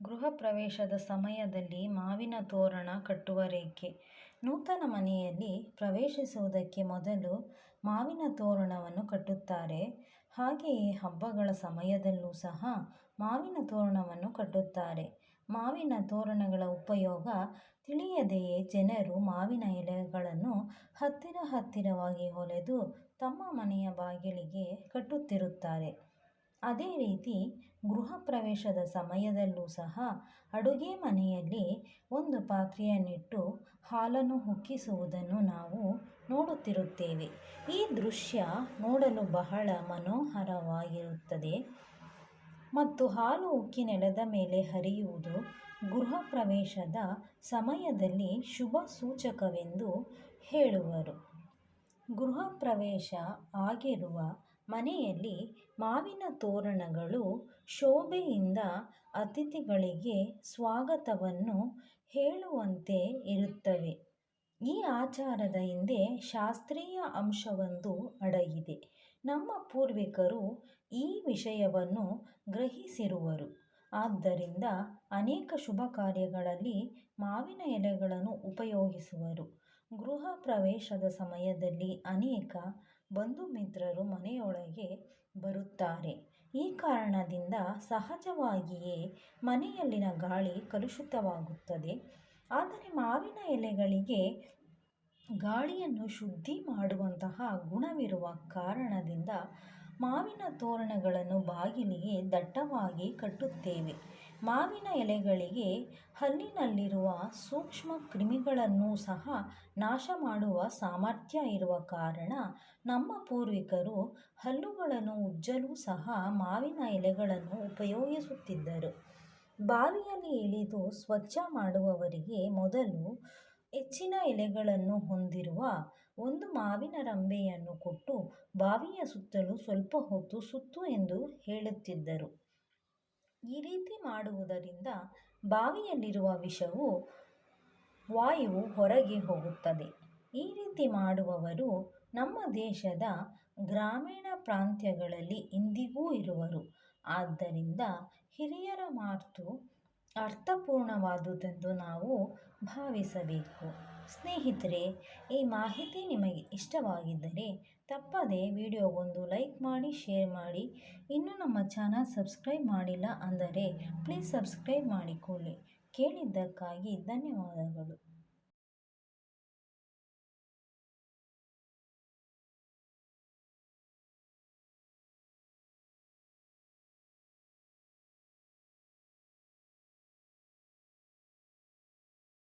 ಗೃಹ ಪ್ರವೇಶದ ಸಮಯದಲ್ಲಿ ಮಾವಿನ ತೋರಣ ಕಟ್ಟುವ ರೇಖೆ. ನೂತನ ಮನೆಯಲ್ಲಿ ಪ್ರವೇಶಿಸುವುದಕ್ಕೆ ಮೊದಲು ಮಾವಿನ ತೋರಣವನ್ನು ಕಟ್ಟುತ್ತಾರೆ. ಹಾಗೆಯೇ ಹಬ್ಬಗಳ ಸಮಯದಲ್ಲೂ ಸಹ ಮಾವಿನ ತೋರಣವನ್ನು ಕಟ್ಟುತ್ತಾರೆ. ಮಾವಿನ ತೋರಣಗಳ ಉಪಯೋಗ ತಿಳಿಯದೆಯೇ ಜನರು ಮಾವಿನ ಎಲೆಗಳನ್ನು ಹತ್ತಿರ ಹತ್ತಿರವಾಗಿ ಹೊಲೆದು ತಮ್ಮ ಮನೆಯ ಬಾಗಿಲಿಗೆ ಕಟ್ಟುತ್ತಿರುತ್ತಾರೆ. ಅದೇ ರೀತಿ ಗೃಹ ಪ್ರವೇಶದ ಸಮಯದಲ್ಲೂ ಸಹ ಅಡುಗೆ ಮನೆಯಲ್ಲಿ ಒಂದು ಪಾತ್ರೆಯನ್ನಿಟ್ಟು ಹಾಲನ್ನು ಉಕ್ಕಿಸುವುದನ್ನು ನಾವು ನೋಡುತ್ತಿರುತ್ತೇವೆ. ಈ ದೃಶ್ಯ ನೋಡಲು ಬಹಳ ಮನೋಹರವಾಗಿರುತ್ತದೆ ಮತ್ತು ಹಾಲು ಉಕ್ಕಿ ನೆಲದ ಮೇಲೆ ಹರಿಯುವುದು ಗೃಹ ಪ್ರವೇಶದ ಸಮಯದಲ್ಲಿ ಶುಭ ಸೂಚಕವೆಂದು ಹೇಳುವರು. ಗೃಹ ಪ್ರವೇಶ ಆಗಿರುವ ಮನೆಯಲ್ಲಿ ಮಾವಿನ ತೋರಣಗಳು ಶೋಭೆಯಿಂದ ಅತಿಥಿಗಳಿಗೆ ಸ್ವಾಗತವನ್ನು ಹೇಳುವಂತೆ ಇರುತ್ತವೆ. ಈ ಆಚಾರದ ಹಿಂದೆ ಶಾಸ್ತ್ರೀಯ ಅಂಶವೊಂದು ಅಡಗಿದೆ. ನಮ್ಮ ಪೂರ್ವಿಕರು ಈ ವಿಷಯವನ್ನು ಗ್ರಹಿಸಿರುವರು. ಆದ್ದರಿಂದ ಅನೇಕ ಶುಭ ಕಾರ್ಯಗಳಲ್ಲಿ ಮಾವಿನ ಎಲೆಗಳನ್ನು ಉಪಯೋಗಿಸುವರು. ಗೃಹ ಪ್ರವೇಶದ ಸಮಯದಲ್ಲಿ ಅನೇಕ ಬಂಧು ಮಿತ್ರರು ಮನೆಯೊಳಗೆ ಬರುತ್ತಾರೆ. ಈ ಕಾರಣದಿಂದ ಸಹಜವಾಗಿಯೇ ಮನೆಯಲ್ಲಿನ ಗಾಳಿ ಕಲುಷಿತವಾಗುತ್ತದೆ. ಆದರೆ ಮಾವಿನ ಎಲೆಗಳಿಗೆ ಗಾಳಿಯನ್ನು ಶುದ್ಧಿ ಮಾಡುವಂತಹ ಗುಣವಿರುವ ಕಾರಣದಿಂದ ಮಾವಿನ ತೋರಣಗಳನ್ನು ಬಾಗಿಲಿಗೆ ದಟ್ಟವಾಗಿ ಕಟ್ಟುತ್ತೇವೆ. ಮಾವಿನ ಎಲೆಗಳಿಗೆ ಹಲ್ಲಿನಲ್ಲಿರುವ ಸೂಕ್ಷ್ಮ ಕ್ರಿಮಿಗಳನ್ನು ಸಹ ನಾಶ ಮಾಡುವ ಸಾಮರ್ಥ್ಯ ಇರುವ ಕಾರಣ ನಮ್ಮ ಪೂರ್ವಿಕರು ಹಲ್ಲುಗಳನ್ನು ಉಜ್ಜಲು ಸಹ ಮಾವಿನ ಎಲೆಗಳನ್ನು ಉಪಯೋಗಿಸುತ್ತಿದ್ದರು. ಬಾವಿಯಲ್ಲಿ ಇಳಿದು ಸ್ವಚ್ಛ ಮಾಡುವವರಿಗೆ ಮೊದಲು ಹೆಚ್ಚಿನ ಎಲೆಗಳನ್ನು ಹೊಂದಿರುವ ಒಂದು ಮಾವಿನ ರಂಬೆಯನ್ನು ಕೊಟ್ಟು ಬಾವಿಯ ಸುತ್ತಲೂ ಸ್ವಲ್ಪ ಹೊತ್ತು ಸುತ್ತು ಎಂದು ಹೇಳುತ್ತಿದ್ದರು. ಈ ರೀತಿ ಮಾಡುವುದರಿಂದ ಬಾವಿಯಲ್ಲಿರುವ ವಿಷವು, ವಾಯುವು ಹೊರಗೆ ಹೋಗುತ್ತದೆ. ಈ ರೀತಿ ಮಾಡುವವರು ನಮ್ಮ ದೇಶದ ಗ್ರಾಮೀಣ ಪ್ರಾಂತ್ಯಗಳಲ್ಲಿ ಇಂದಿಗೂ ಇರುವರು. ಆದ್ದರಿಂದ ಹಿರಿಯರ ಮಾತು ಅರ್ಥಪೂರ್ಣವಾದುದೆಂದು ನಾವು ಭಾವಿಸಬೇಕು. ಸ್ನೇಹಿತರೆ, ಈ ಮಾಹಿತಿ ನಿಮಗೆ ಇಷ್ಟವಾಗಿದ್ದರೆ ತಪ್ಪದೆ ವಿಡಿಯೋಗೊಂದು ಲೈಕ್ ಮಾಡಿ, ಶೇರ್ ಮಾಡಿ. ಇನ್ನೂ ನಮ್ಮ ಚಾನಲ್ ಸಬ್ಸ್ಕ್ರೈಬ್ ಮಾಡಿಲ್ಲ ಅಂದರೆ ಪ್ಲೀಸ್ ಸಬ್ಸ್ಕ್ರೈಬ್ ಮಾಡಿಕೊಳ್ಳಿ. ಕೇಳಿದ್ದಕ್ಕಾಗಿ ಧನ್ಯವಾದಗಳು.